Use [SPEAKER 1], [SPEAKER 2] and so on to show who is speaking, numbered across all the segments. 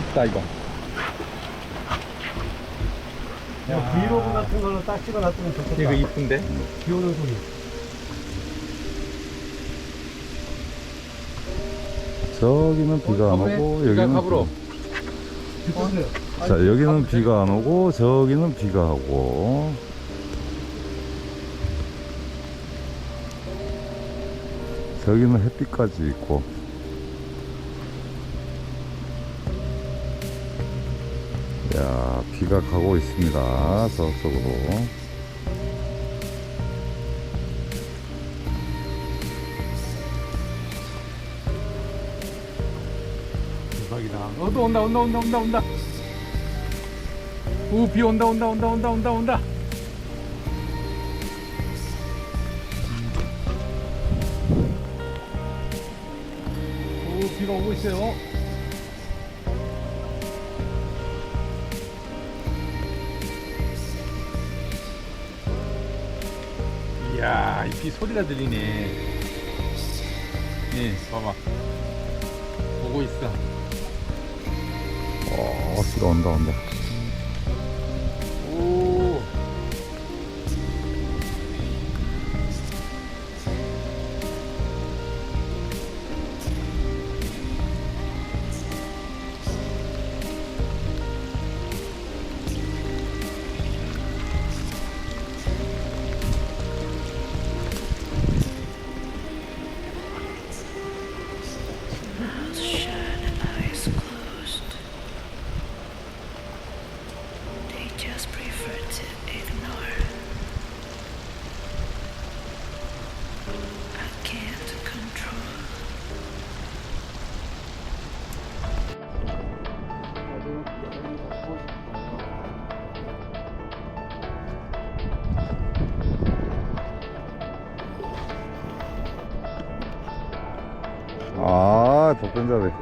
[SPEAKER 1] 이쁘다 이거
[SPEAKER 2] 야, 브이로그 같은 걸로 딱 찍어놨으면 좋겠다.
[SPEAKER 1] 이거 이쁜데
[SPEAKER 2] 비 오는 소리.
[SPEAKER 3] 저기는 비가 안 오고 여기는
[SPEAKER 1] 가불어
[SPEAKER 3] 비-
[SPEAKER 2] 비추세요.
[SPEAKER 3] 자 여기는 비가 안 오고 저기는 비가 오고 저기는 햇빛까지 있고 야 비가 가고 있습니다. 저쪽으로.
[SPEAKER 1] 대박이다. 어 또 온다 온다 온다 온다 온다. 오 비 온다 온다 온다 온다 온다 온다. 오 비가 오고 있어요 이야 이 비 소리가 들리네. 예 봐봐. 오고 있어.
[SPEAKER 3] 어 비가 온다 온다 아 독변자들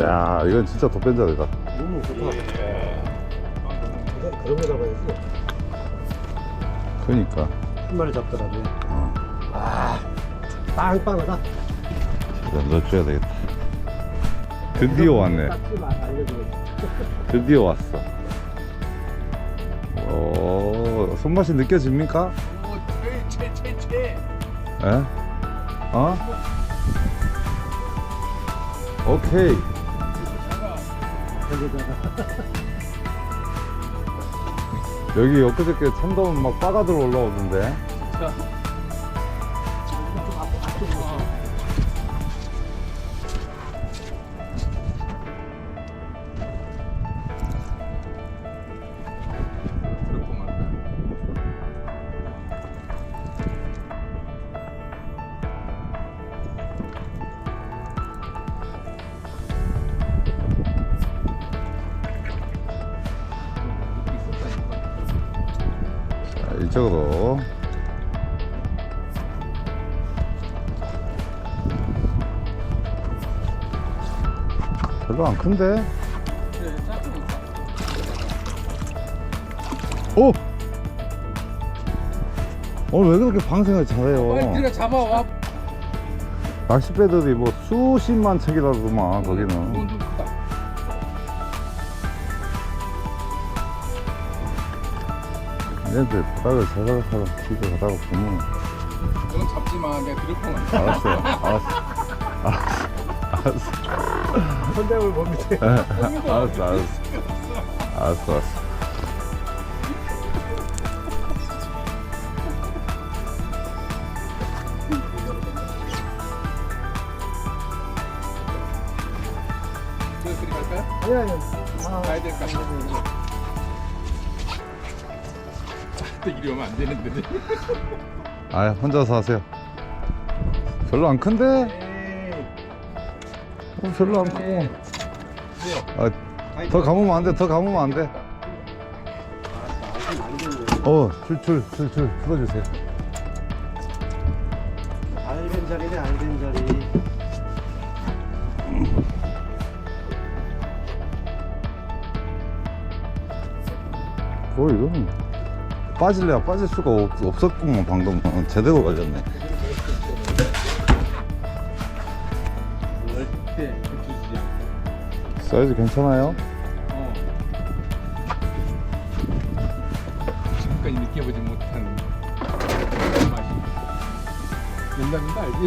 [SPEAKER 3] 야 이건 진짜 독변자들이다
[SPEAKER 2] 너무 좋다. 그런 거 잡아야지.
[SPEAKER 3] 그러니까
[SPEAKER 2] 한 마리 잡더라도.
[SPEAKER 3] 어.
[SPEAKER 2] 아, 빵빵하다.
[SPEAKER 3] 진짜 넣어줘야 되겠다 드디어 왔네
[SPEAKER 2] 마-.
[SPEAKER 3] 드디어 왔어 오 손맛이 느껴집니까?
[SPEAKER 1] 최최최최
[SPEAKER 3] 에? 어? 오케이.
[SPEAKER 2] 여기
[SPEAKER 3] 엊그저께 참돔 막 바다들 올라오던데 자 이쪽으로 별로 안 큰데? 오! 오늘 왜 그렇게 방생을 잘해요?
[SPEAKER 1] 들어가 잡아와
[SPEAKER 3] 낚싯배들이 뭐 수십만 척이라더만 거기는 얘들 바닥을 사다 집에 가다가 보면
[SPEAKER 1] 이건 잡지 마 내가 드릴펑
[SPEAKER 3] 알았어 알았어 알았어 알았어
[SPEAKER 2] 선장을 봅니다.
[SPEAKER 3] 알았어 알았어 알았어 알았어
[SPEAKER 1] 저 들어갈까요?
[SPEAKER 2] 아니, 아니. 아,
[SPEAKER 1] 가야 될까? 또 이리 오면 안 되는데.
[SPEAKER 3] 아 혼자서 하세요. 별로 안 큰데? 어, 별로 안 크고. 아, 더 감으면 안 돼 더 감으면 안 돼. 어 줄줄 줄줄 풀어주세요.
[SPEAKER 2] 알된 자리네, 알된 자리.
[SPEAKER 3] 뭐 이거는 빠질래야 빠질 수가 없, 없었구만 방금 제대로 걸렸네
[SPEAKER 1] 절대 붙이지 않고
[SPEAKER 3] 사이즈 괜찮아요?
[SPEAKER 1] 어 지금까지 느껴보지 못한 맛이 된다는 거 알지?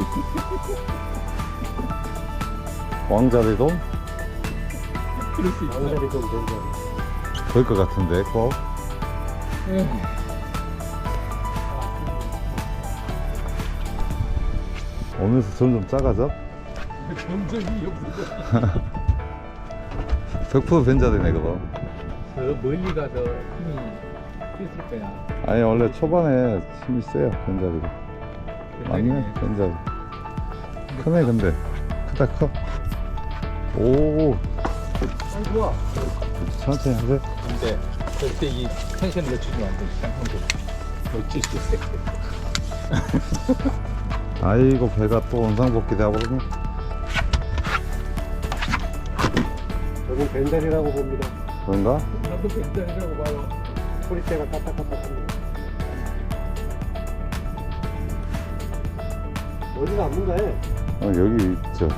[SPEAKER 3] 왕자리돔?
[SPEAKER 1] 그럴 수 있어
[SPEAKER 2] 왕자리도 된다
[SPEAKER 3] 그럴 것 같은데 꼭
[SPEAKER 1] 에이.
[SPEAKER 3] 오면서 점점 작아져?
[SPEAKER 1] 점점이 없어져.
[SPEAKER 3] 100% 벤자되네 그거
[SPEAKER 1] 저 멀리 가서 힘이 있을 거야.
[SPEAKER 3] 아니 원래 초반에 힘이 세요 벤자리가 맞네 벤자리 크네 근데 크다 커 오
[SPEAKER 2] 아, 좋아.
[SPEAKER 3] 천천히 하세요
[SPEAKER 1] 근데 절대 이 텐션을 놓치면 안 돼. 상황도 놓칠 수 있어.
[SPEAKER 3] 아이고 배가 또 원상복귀 되어버렸네
[SPEAKER 2] 저는 벤달이라고 봅니다.
[SPEAKER 3] 그런가?
[SPEAKER 1] 나도 괜찮으라고 봐요.
[SPEAKER 2] 소리대가 까딱까딱합니다. 어디가 안 문다해?
[SPEAKER 3] 어, 여기 있죠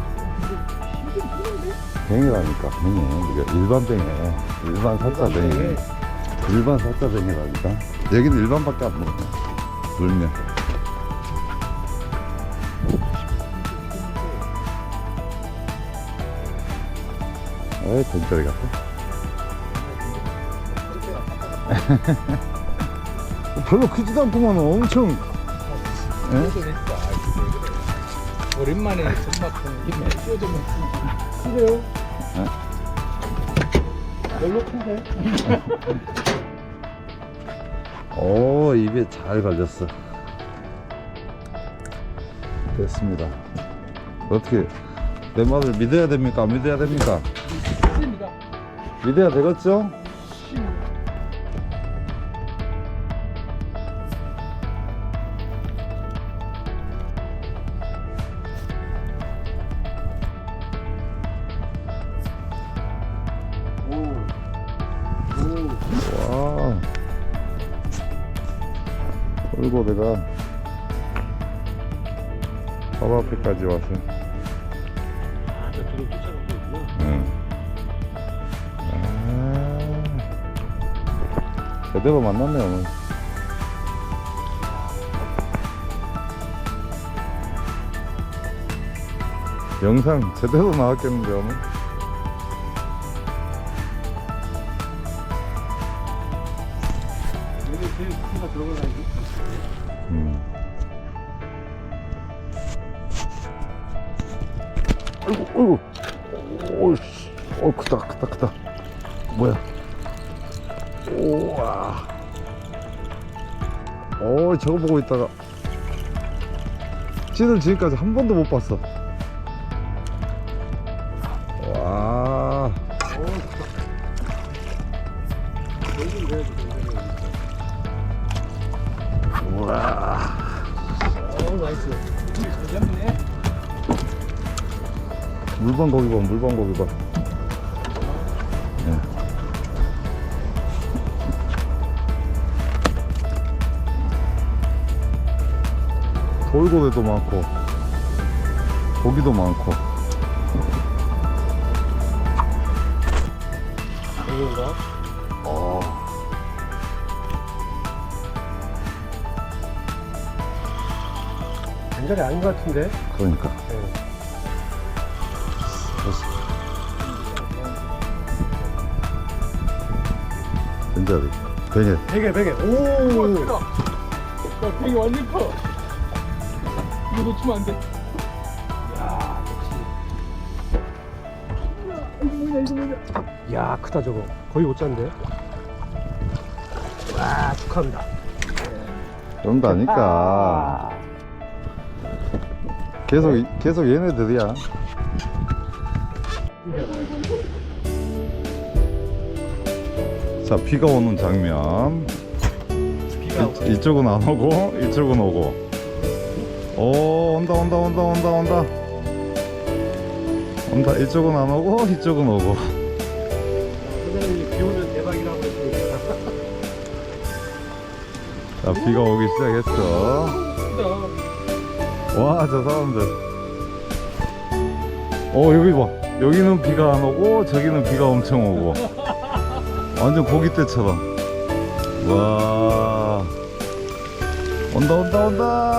[SPEAKER 3] 뱅이라니까 뱅이 이게 일반 뱅이 일반 사자 뱅이 일반 사자 뱅이라니까 여기는 일반밖에 안 먹어 물면 에이 벤자리 같아 별로 크지도 않구만 엄청 예?
[SPEAKER 1] 오랜만에 전막공 힘에 쏘좀
[SPEAKER 2] 큰데요?
[SPEAKER 3] 네?
[SPEAKER 2] 별로 큰데?
[SPEAKER 3] 오 입에 잘 걸렸어 됐습니다 어떻게 내 말을 믿어야 됩니까 안 믿어야 됩니까. 믿어야 되겠죠? 돌고 내가 바로 앞에까지 와서 제대로 만났네 오늘 영상 제대로 나왔겠는데 오늘. 음. 아이고, 아이고. 오씨. 어, 크다, 크다, 크다. 뭐야. 우와. 어, 저거 보고 있다가. 찌를 지금까지 한 번도 못 봤어. 와. 우와.
[SPEAKER 2] 어, 나이스.
[SPEAKER 1] 잘 잡네.
[SPEAKER 3] 물방 고기 봐, 물방 고기 봐. 돌고래도 많고, 고기도 많고.
[SPEAKER 2] 여기인가?
[SPEAKER 3] 어.
[SPEAKER 2] 벤달이 아닌 것 같은데?
[SPEAKER 3] 그러니까.
[SPEAKER 2] 네.
[SPEAKER 3] 된자리. 되게.
[SPEAKER 2] 베개, 베개.
[SPEAKER 1] 우와,
[SPEAKER 2] 오!
[SPEAKER 1] 크다. 야, 되게 완전 커. 이거 놓치면 안 돼.
[SPEAKER 2] 야,
[SPEAKER 1] 이거 뭐냐, 이거 뭐냐.
[SPEAKER 2] 야, 크다 저거. 거의 못 잡는데? 와, 축하합니다.
[SPEAKER 3] 그런다니까. 계속, 이- 계속 얘네들이야. 자, 비가 오는 장면.
[SPEAKER 2] 비가
[SPEAKER 3] 이, 이쪽은 안 오고, 이쪽은 오고. 오, 온다, 온다, 온다, 온다, 온다. 온다, 이쪽은 안 오고, 이쪽은 오고.
[SPEAKER 2] 선생님이 비 오면 대박이라고 했으니까.
[SPEAKER 3] 자, 비가 오기 시작했어. 와, 저 사람들. 어 여기 봐 여기는 비가 안 오고 저기는 비가 엄청 오고 완전 고기 때처럼 와 온다 온다 온다